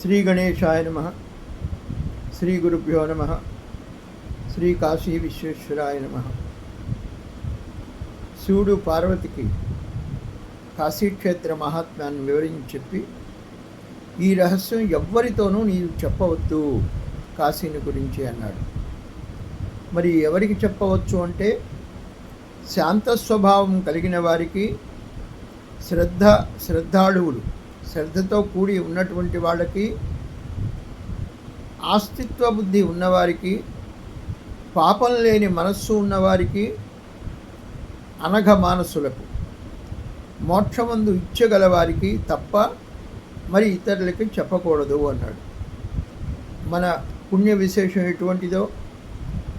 శ్రీ గణేశాయ నమ శ్రీ గురుభ్యో నమ శ్రీ కాశీ విశ్వేశ్వరాయ నమ. శివుడు పార్వతికి కాశీక్షేత్ర మహాత్మ్యాన్ని వివరించి చెప్పి ఈ రహస్యం ఎవ్వరితోనూ నీవు చెప్పవద్దు కాశీని గురించి అన్నాడు. మరి ఎవరికి చెప్పవచ్చు అంటే శాంత స్వభావం కలిగిన వారికి శ్రద్ధ శ్రద్ధాళువులు శ్రద్ధతో కూడి ఉన్నటువంటి వాళ్ళకి ఆస్తిత్వ బుద్ధి ఉన్నవారికి పాపం లేని మనస్సు ఉన్నవారికి అనఘ మానసులకు మోక్షమందు ఇచ్చగలవారికి తప్ప మరి ఇతరులకి చెప్పకూడదు అన్నాడు. మన పుణ్య విశేషం ఎటువంటిదో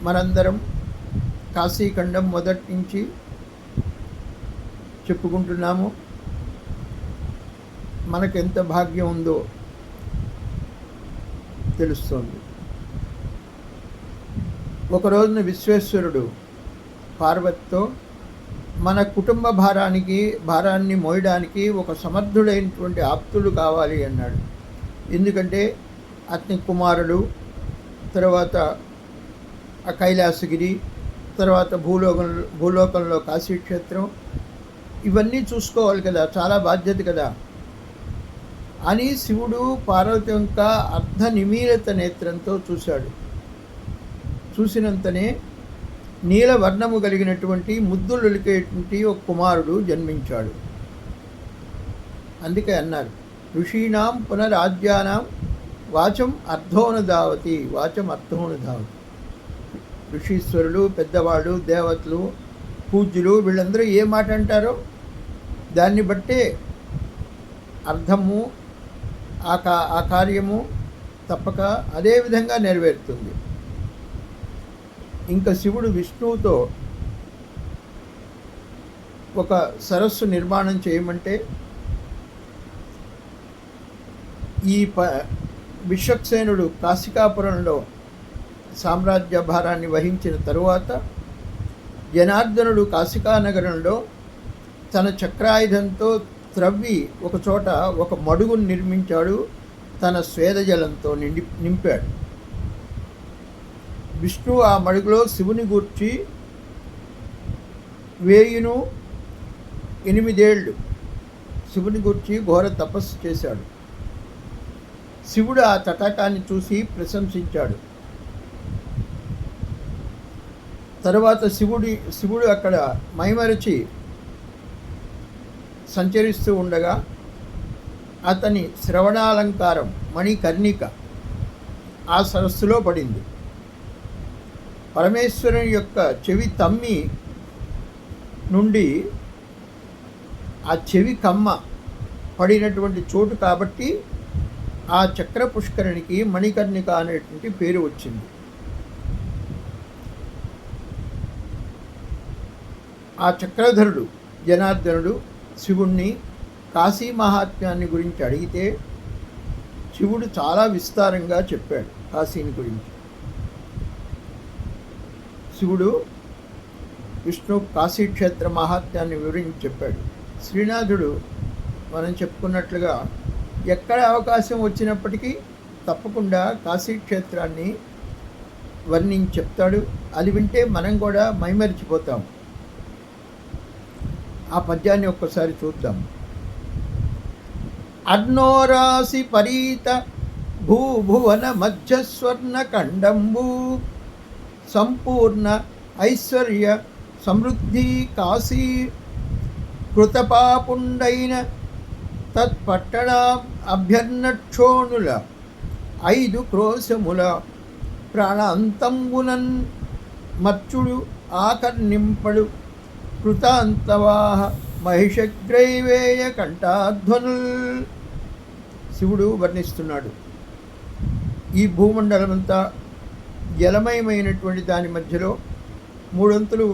మనందరం కాశీఖండం మొదటి నుంచి చెప్పుకుంటున్నాము. మనకెంత భాగ్యం ఉందో తెలుస్తోంది. ఒకరోజున విశ్వేశ్వరుడు పార్వతితో మన కుటుంబ భారానికి భారాన్ని మోయడానికి ఒక సమర్థుడైనటువంటి ఆప్తులు కావాలి అన్నాడు. ఎందుకంటే అతని కుమారుడు తర్వాత కైలాసగిరి తర్వాత భూలోకం భూలోకంలో కాశీక్షేత్రం ఇవన్నీ చూసుకోవాలి కదా చాలా బాధ్యత కదా. అని శివుడు పార్వతి యొక్క అర్ధ నిమీలత నేత్రంతో చూశాడు. చూసినంతనే నీల వర్ణము కలిగినటువంటి ముద్దులొలికేటువంటి ఒక కుమారుడు జన్మించాడు. అందుకే అన్నారు ఋషీణాం పునరాజ్యానాం వాచం అర్థోనుధావతి వాచం అర్థోనుధావతి ఋషీశ్వరులు పెద్దవాళ్ళు దేవతలు పూజ్యులు వీళ్ళందరూ ఏ మాట అంటారో దాన్ని బట్టే అర్థము ఆ కా ఆ కార్యము తప్పక అదే విధంగా నెరవేరుతుంది. ఇంకా శివుడు విష్ణువుతో ఒక సరస్సు నిర్మాణం చేయమంటే ఈ ప విశ్వక్సేనుడు కాశికాపురంలో సామ్రాజ్య భారాన్ని వహించిన తరువాత జనార్దనుడు కాశికానగరంలో తన చక్రాయుధంతో త్రవ్వి ఒక చోట ఒక మడుగును నిర్మించాడు. తన స్వేదజలంతో నిండి నింపాడు. విష్ణు ఆ మడుగులో శివుని గూర్చి వేయును ఎనిమిదేళ్ళు శివుని గూర్చి ఘోర తపస్సు చేశాడు. శివుడు ఆ తటాకాన్ని చూసి ప్రశంసించాడు. తర్వాత శివుడి శివుడు అక్కడ మైమరచి సంచరిస్తూ ఉండగా అతని శ్రవణాలంకారం మణికర్ణిక ఆ సరస్సులో పడింది. పరమేశ్వరుని యొక్క చెవి తమ్మి నుండి ఆ చెవి కమ్మ పడినటువంటి చోటు కాబట్టి ఆ చక్ర పుష్కరునికి మణికర్ణిక అనేటువంటి పేరు వచ్చింది. ఆ చక్రధరుడు జనార్దనుడు శివుణ్ణి కాశీ మహాత్మ్యాన్ని గురించి అడిగితే శివుడు చాలా విస్తారంగా చెప్పాడు కాశీని గురించి. శివుడు విష్ణు కాశీక్షేత్ర మహాత్మ్యాన్ని వివరించి చెప్పాడు. శ్రీనాథుడు మనం చెప్పుకున్నట్లుగా ఎక్కడ అవకాశం వచ్చినప్పటికీ తప్పకుండా కాశీక్షేత్రాన్ని వర్ణించి చెప్తాడు. అది వింటే మనం కూడా మైమరిచిపోతాం. ఆ పద్యాన్ని ఒక్కసారి చూద్దాం. అర్ణోరాసి పరీత భూభువన మధ్యస్వర్ణ ఖండంబు సంపూర్ణ ఐశ్వర్య సమృద్ధి కాశీ కృతపాపుండైన తత్పట్టణ అభ్యర్నక్షోణుల ఐదు క్రోశముల ప్రాణాంతంబునన్ మచ్చుడు ఆకర్ణింపడు కృతాంతవాహ మహిషగ్రైవేయ కంఠాధ్వనుల్. శివుడు వర్ణిస్తున్నాడు. ఈ భూమండలమంతా జలమయమైనటువంటి దాని మధ్యలో మూడొంతులు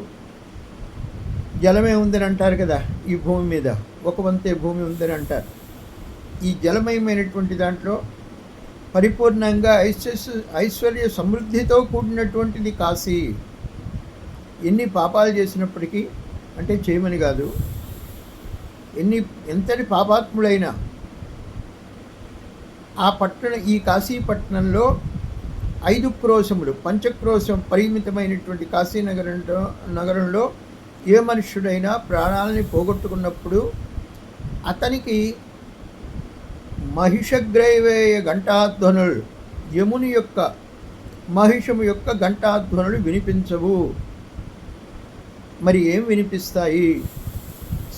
జలమే ఉందని అంటారు కదా ఈ భూమి మీద. ఒక వంతే భూమి ఉందని అంటారు. ఈ జలమయమైనటువంటి దాంట్లో పరిపూర్ణంగా ఐశ్వర్య ఐశ్వర్య సమృద్ధితో కూడినటువంటిది కాశీ. ఎన్ని పాపాలు చేసినప్పటికీ అంటే చేయమని కాదు. ఎన్ని ఎంతటి పాపాత్ములైనా ఆ పట్టణ ఈ కాశీపట్నంలో ఐదు క్రోశములు పంచక్రోశం పరిమితమైనటువంటి కాశీనగరంలో నగరంలో నగరంలో ఏ మనుష్యుడైనా ప్రాణాలని పోగొట్టుకున్నప్పుడు అతనికి మహిషగ్రైవేయ ఘంటాధ్వనులు యముని యొక్క మహిషము యొక్క ఘంటాధ్వనులు వినిపించవు. మరి ఏం వినిపిస్తాయి?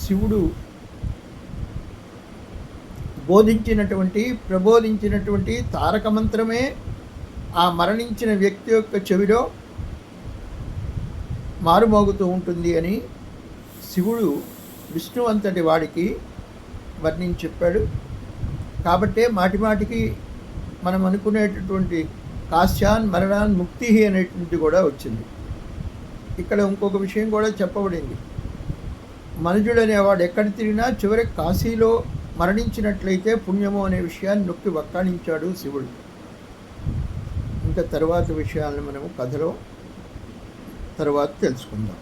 శివుడు బోధించినటువంటి ప్రబోధించినటువంటి తారక మంత్రమే ఆ మరణించిన వ్యక్తి యొక్క చెవిలో మారుమోగుతూ ఉంటుంది అని శివుడు విష్ణు అంతటి వాడికి వర్ణించి చెప్పాడు. కాబట్టే మాటిమాటికి మనం అనుకునేటటువంటి కాశ్యాన్ మరణాన్ ముక్తి అనేటువంటి కూడా వచ్చింది. ఇక్కడ ఇంకొక విషయం కూడా చెప్పబడింది. మనుజుడు అనేవాడు ఎక్కడ తిరిగినా చివరి కాశీలో మరణించినట్లయితే పుణ్యము అనే విషయాన్ని నొక్కి వక్కాణించాడు శివుడు. ఇంకా తర్వాత విషయాలను మనము కథలో తర్వాత తెలుసుకుందాం.